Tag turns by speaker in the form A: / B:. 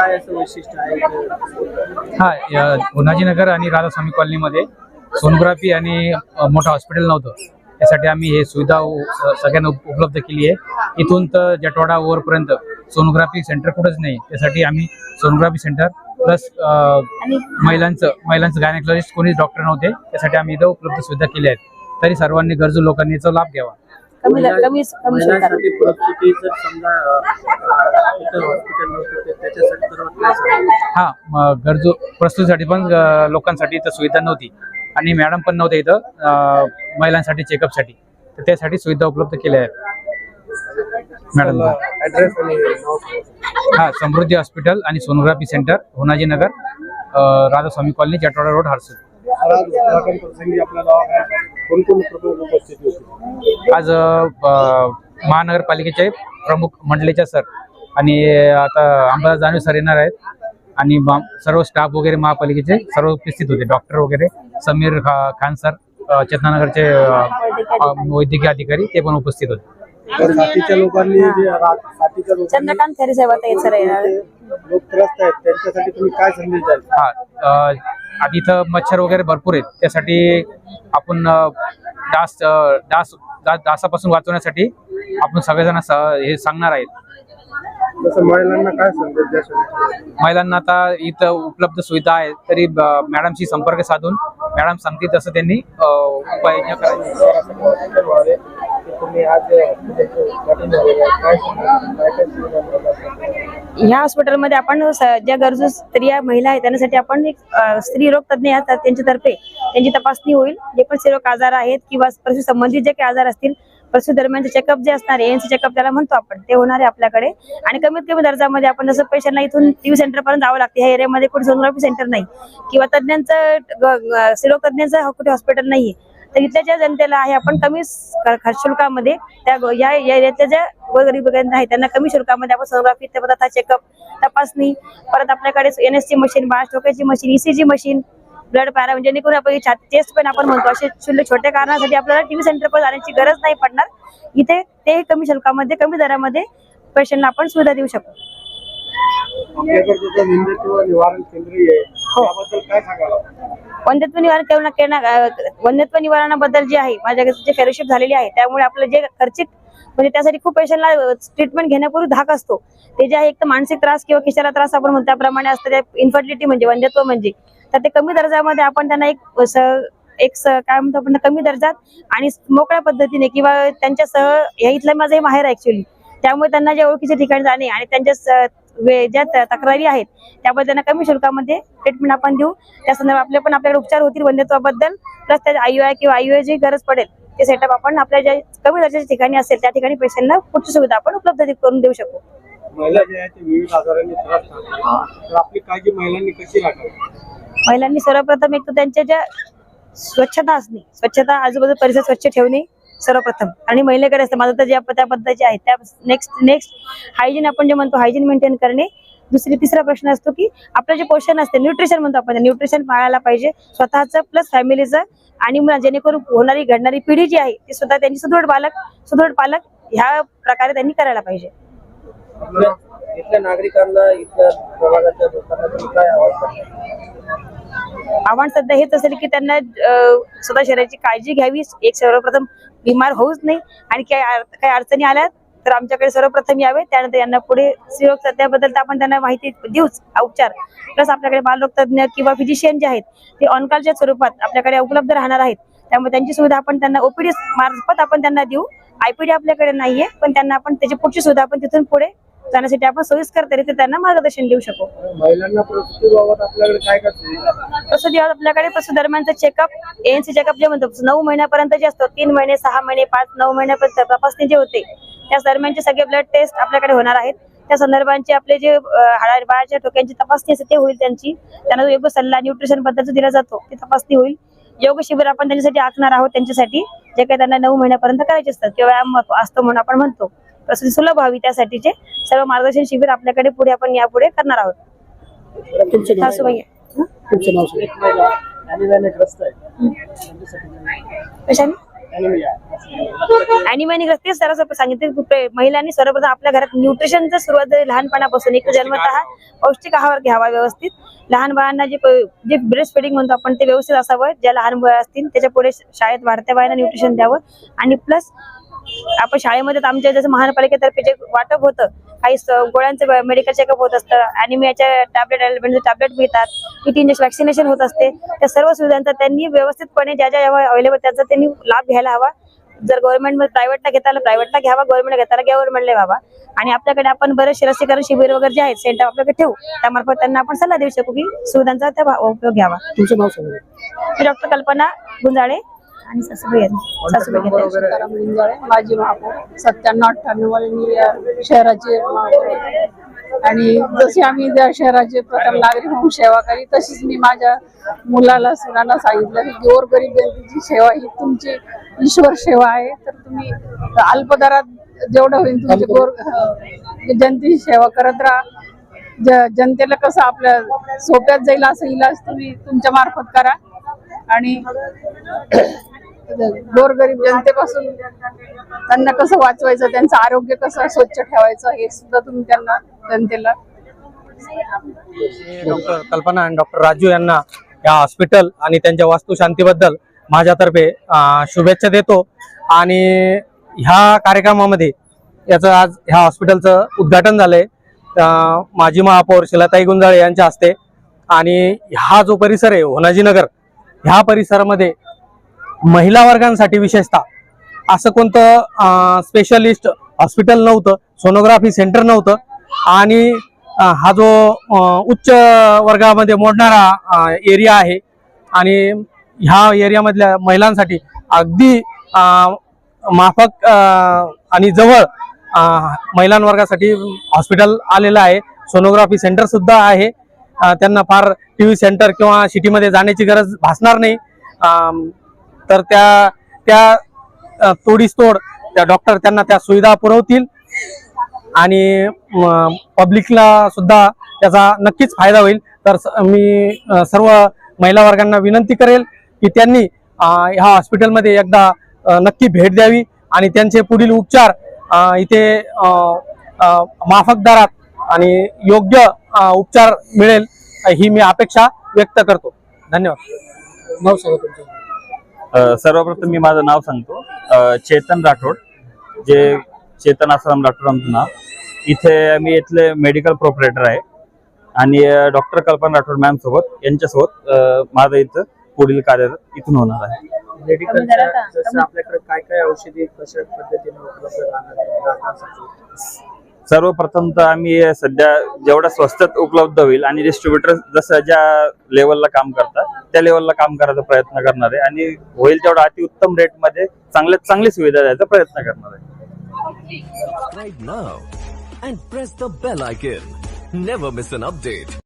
A: काय असं वैशिष्ट्य आहे?
B: हा या गुन्हाजीनगर आणि राधास्वामी कॉलनीमध्ये सोनोग्राफी आणि मोठं हॉस्पिटल नव्हतं. त्यासाठी आम्ही हे सुविधा सगळ्यांना उपलब्ध केली आहे. इथून तर जटवाडा ओव्हरपर्यंत सोनोग्राफी सेंटर कुठंच नाही. त्यासाठी आम्ही सोनोग्राफी सेंटर प्लस महिलांचं महिलांचं गायनेकॉलॉजिस्ट कोणीच डॉक्टर नव्हते. त्यासाठी आम्ही इथं उपलब्ध सुविधा केल्या आहेत. तरी सर्वांनी गरजू लोकांनी याचा लाभ घ्यावा.
C: कमी कमी कमी शुल्कात
A: महिलांसाठी परिस्थिती जर समजा अं, इथं हॉस्पिटल नव्हतं तर त्याच्यासाठी तर काय सांगाल?
B: हा म, गरजू प्रस्तुतीसाठी पण अ, लोकांसाठी इथं सुविधा नव्हती. आणि मॅडम पण नव्हते इथं अ, महिलांसाठी चेकअपसाठी तर त्यासाठी सुविधा उपलब्ध केल्या आहेत. मॅडम.
A: ऍड्रेस आणि नाव सांगा.
B: हा समृद्धी हॉस्पिटल आणि सोनोग्राफी सेंटर होनाजीनगर अ, राधास्वामी कॉलनी जटवाडा रोड हर्सूल
A: आज
B: महानगरपालिकेचे प्रमुख मंडळीच्या सर आणि आता अंबादास जानवे सर येणार आहेत. आणि मा- सर्व स्टाफ वगैरे महापालिकेचे सर्व उपस्थित होते. डॉक्टर वगैरे समीर खा- खान सर चेतनानगरचे वैद्यकीय अधिकारी ते पण उपस्थित होते.
A: साथीच्या लोकांनी
C: चंद्रकांत खैरे साहेब आता सर येणार.
A: लोक त्रस्त आहेत. त्यांच्यासाठी तुम्ही काय संदेश द्याल?
B: हा आता इथं मच्छर वगैरे भरपूर आहेत. त्यासाठी आपण डास डास डासापासून वाचवण्यासाठी आपण सगळेजण हे सांगणार आहेत.
A: महिलांना काय
B: आता इथं उपलब्ध सुविधा आहे तरी मॅडमशी संपर्क साधून मॅडम सांगतील तसं त्यांनी उपाययोजना करायची.
A: तुम्ही आज
C: ह्या हॉस्पिटलमध्ये आपण ज्या गरजू स्त्रिया महिला आहेत त्यांच्यासाठी आपण एक स्त्री रोग तज्ञ आहेत त्यांच्यातर्फे त्यांची तपासणी होईल. जे पण स्त्रीरोग आजार आहेत किंवा प्रसू संबंधित जे काही आजार असतील प्रसू दरम्यानचे चेकअप जे असणार एनसी चेकअप त्याला म्हणतो आपण. ते होणार आहे आपल्याकडे. आणि कमीत कमी दर्जामध्ये आपण जसं पेशंटला इथून टीव्ही सेंटर पर्यंत जावं लागते. ह्या एरियामध्ये कुठे सोनोग्राफी सेंटर नाही. किंवा तज्ञांचं सिरोग स्त्रीरोग तज्ञांचं कुठे हॉस्पिटल नाहीये. तर इथल्या ज्या जनतेला आहे आपण कमी स- शुल्कामध्ये त्या या एरियातल्या ज्या गोरगरीब आहे त्यांना कमी शुल्कामध्ये आपण सोनोग्राफी पदार्थ चेकअप तपासणी परत आपल्याकडे एन एस ची मशीन बाळ ठोक्याची मशीन ईसीजी मशीन ब्लड पॅरा म्हणजे जेणेकरून आपण टेस्ट पण आपण म्हणतो. असे शुल्क छोट्या कारणासाठी आपल्याला टीव्ही सेंटर पण जाण्याची गरज नाही पडणार. इथे ते कमी शुल्कामध्ये कमी दरामध्ये पेशंटला आपण सुविधा देऊ शकतो हो.
A: वंदत्व
C: वंध्यत्व निवारण करणं करणं- वंदत्व वंध्यत्व निवारणाबद्दल जे आहे माझ्याकडे जे फेलोशिप झालेली आहे त्यामुळे आपलं जे खर्चित म्हणजे त्यासाठी खूप पेशंटला ट्रीटमेंट घेण्यापूर्वी धाक असतो. ते जे आहे एक तर मानसिक त्रास किंवा खिशाला त्रास आपण म्हणतो त्याप्रमाणे असतं त्या इन्फर्टिलिटी म्हणजे वंध्यत्व म्हणजे. तर ते कमी दर्जामध्ये आपण त्यांना एक एक स- काय म्हणतो आपण कमी दर्जात आणि मोकळ्या पद्धतीने किंवा त्यांच्या सह या इथलं माझं हे माहेर ऍक्च्युली त्यामुळे त्यांना ज्या ओळखीच्या ठिकाणी जाणे आणि त्यांच्या स- वे- ज्या तक्रारी आहेत त्याबद्दल त्यांना कमी शुल्कामध्ये ट्रीटमेंट आपण देऊ. त्या संदर्भात आपले पण आपल्याकडे उपचार होतील वंध्यत्वाबद्दल प्लस त्या आय किंवा आय जी गरज पडेल ते सेटअप आपण आपल्या ज्या कमी दर्जाच्या ठिकाणी असेल त्या ठिकाणी पेशंटला पुढची सुविधा आपण उपलब्ध करून देऊ शकू.
A: महिला जे आहेत ते विविध आजारांनी त्रस्त आहेत तर आपली काळजी महिलांनी कशी राखावी
C: महिलांनी सर्वप्रथम एक तर त्यांच्या ज्या स्वच्छता असणे स्वच्छता आजूबाजू परिसर स्वच्छ ठेवणे सर्वप्रथम. आणि महिलेकडे असतं. माझं तर ज्या त्या पद्धतीचे आहेत. त्या नेक्स्ट नेक्स्ट हायजीन आपण जे म्हणतो हायजीन मेंटेन करणे. दुसरी तिसरा प्रश्न असतो की आपलं जे पोषण असते न्यूट्रिशन म्हणतो आपण. न्यूट्रिशन पाळायला पाहिजे. स्वतःचं प्लस फॅमिलीचं आणि मुला जेणेकरून होणारी घडणारी पिढी जी आहे ती सुद्धा त्यांची सुदृढ बालक सुदृढ पालक ह्या प्रकारे त्यांनी करायला पाहिजे. आव्हान सध्या हेच असेल की त्यांना स्वतः शरीराची काळजी घ्यावी. एक सर्वप्रथम बिमार होऊच नाही. आणि काही काही अडचणी आल्या तर आमच्याकडे सर्वप्रथम यावे. त्यानंतर यांना पुढे स्त्रीरोग सध्याबद्दल तर आपण त्यांना माहिती देऊच उपचार. प्लस आपल्याकडे बालरोग किंवा फिजिशियन जे आहेत ते ऑनकॉलच्या स्वरूपात आपल्याकडे उपलब्ध राहणार आहेत. त्यामुळे त्यांची सुविधा आपण त्यांना ओपीडी मार्फत आपण त्यांना देऊ. आयपीडी आपल्याकडे नाहीये पण त्यांना आपण त्याची पुढची सुविधा आपण तिथून पुढे जाण्यासाठी आपण सोयीस्कर तरी त्यांना मार्गदर्शन देऊ शकू.
A: महिलांना प्रसूतीबाबत आपल्याकडे काय?
C: प्रसूती बाबत आपल्याकडे प्रसूती दरम्यानचं चेकअप एएनसी चेकअप जे म्हणतो नऊ महिन्यापर्यंत जे असतो तीन महिने सहा महिने पाच नऊ महिन्यापर्यंत तपासणी जे होते त्या दरम्यानचे सगळे ब्लड टेस्ट आपल्याकडे होणार आहेत. त्या संदर्भांचे आपले जे बाळाच्या ठोक्यांची तपासणी असते ते होईल त्यांची. त्यांना योग्य सल्ला न्यूट्रिशन बद्दलचा दिला जातो ती तपासणी होईल. योग शिबिर आपण त्यांच्यासाठी आखणार आहोत त्यांच्यासाठी जे काही त्यांना नऊ महिन्यापर्यंत करायचे असतात किंवा व्यायाम असतो म्हणून आपण म्हणतो. प्रसूती सुलभ व्हावी त्यासाठीचे सर्व मार्गदर्शन शिबिर आपल्याकडे पुढे आपण यापुढे करणार आहोत. सासूबाई. सर्व सांगितले महिलांनी सर्वप्रथम आपल्या घरात न्यूट्रिशनचं सुरुवात जरी लहानपणापासून एक जन्मतः पौष्टिक आहार घ्यावा व्यवस्थित. लहान बाळांना जे जे ब्रेस्ट फिडिंग म्हणतो आपण ते व्यवस्थित असावं. ज्या लहान मुलं असतील त्याच्या पुढे शाळेत वाढत्या बाळांना न्यूट्रिशन द्यावं. आणि प्लस आपण शाळेमध्ये आमच्या जसं महानपालिकेतर्फे जे वाटप होतं काही गोळ्यांचं मेडिकल चेकअप होत असतं अॅनिमियाच्या टॅबलेट म्हणजे टॅबलेट मिळतात टी इंजेक्शन वॅक्सिनेशन होत असते. त्या सर्व सुविधांचा त्यांनी व्यवस्थितपणे ज्या ज्या अवेलेबल त्याचा त्यांनी लाभ घ्यायला हवा. जर गव्हर्नमेंट प्रायव्हेटला घेता आलं प्रायव्हेटला घ्यावा गव्हर्नमेंट घेता आलं गव्हर्नमेंटला व्हावा. आणि आपल्याकडे आपण बरेचसे लसीकरण शिबिर वगैरे जे आहेत सेंटर आपल्याकडे ठेवू. त्यामार्फत त्यांना आपण सल्ला देऊ शकू की सुविधांचा त्या उपयोग घ्यावा.
A: तुमचं नाव सांगा.
C: मी डॉक्टर कल्पना गुंजाळे. आणि सासूबाई आहेत. सासूबाई घेतात.
D: गुंजाळे माजी महापौर सत्त्याण्णव अठ्ठ्याण्णवमध्ये मी शहराचे महापौर आहे. आणि जशी आम्ही त्या शहराचे प्रथम नागरिक म्हणून सेवा करी तशीच मी माझ्या मुलाला सुनांना सांगितलं की गोरगरीब जनतेची सेवा ही तुमची ईश्वर सेवा आहे तर तुम्ही अल्पदरात जेवढं होईल तुमची गोर अ, जनतेची सेवा करत राहा ज जनतेला कसं आपल्या सोप्यात जाईल असं इलाज तुम्ही तुमच्या मार्फत करा आणि गोरगरीब जनतेपासून त्यांना कसं वाचवायचं त्यांचं आरोग्य कसं स्वच्छ ठेवायचं हे सुद्धा तुम्ही त्यांना जनतेला
E: डॉक्टर कल्पना आणि डॉक्टर राजू यांना या हॉस्पिटल आणि त्यांच्या वास्तुशांतीबद्दल माझ्यातर्फे अं, शुभेच्छा देतो. आणि ह्या कार्यक्रमामध्ये याचं आज ह्या हॉस्पिटलचं उद्घाटन झालंय. अं, माजी महापौर शिलाताई गुंजाळे यांच्या हस्ते. आणि हा जो परिसर आहे होनाजीनगर ह्या परिसरामध्ये महिला वर्गांसाठी विशेषतः. असं कोणतं स्पेशलिस्ट हॉस्पिटल नव्हतं सोनोग्राफी सेंटर नव्हतं. आणि हा जो उच्च वर्गामध्ये मोडणारा एरिया आहे आणि ह्या एरियामधल्या महिलांसाठी अगदी माफक आणि जवळ महिलांवर्गासाठी हॉस्पिटल आलेलं आहे. सोनोग्राफी सेंटर सुद्धा आहे. त्यांना फार टी व्ही सेंटर किंवा सिटीमध्ये जाण्याची गरज भासणार नाही. तर त्या त्या तोडीस तोड त्या डॉक्टर त्यांना त्या सुविधा पुरवतील. आणि पब्लिकला सुद्धा त्याचा नक्कीच फायदा होईल. तर स- मी सर्व महिला वर्गांना विनंती करेल की त्यांनी ह्या हॉस्पिटलमध्ये एकदा नक्की भेट द्यावी. आणि त्यांचे पुढील उपचार इथे माफक दरात आणि योग्य उपचार मिळेल ही मी अपेक्षा व्यक्त करतो. धन्यवाद.
A: नाव सांगा तुमचं.
F: सर्वप्रथम मी माझं नाव सांगतो. चेतन राठोड जे चेतन आसाराम राठोड आमचं नाव. इथे मी इथले मेडिकल प्रोपरेटर आहे. आणि डॉक्टर कल्पना राठोड मॅम सोबत यांच्यासोबत माझं इथं पुढील कार्यरत इथून होणार आहे.
A: मेडिकलच्या आपल्याकडे काय काय औषधी कशा पद्धतीने उपलब्ध राहणार राहण्यासाठी
F: सर्वप्रथम तर आम्ही सध्या जेवढ्या स्वस्तात उपलब्ध होईल आणि डिस्ट्रीब्युटर जसं ज्या लेवलला काम करतात त्या लेवलला काम करायचा प्रयत्न करणार आहे आणि होईल तेवढा अतिउत्तम रेटमध्ये चांगल्यात चांगली सुविधा द्यायचा प्रयत्न करणार आहे
G: subscribe now and press the bell icon. Never miss an update.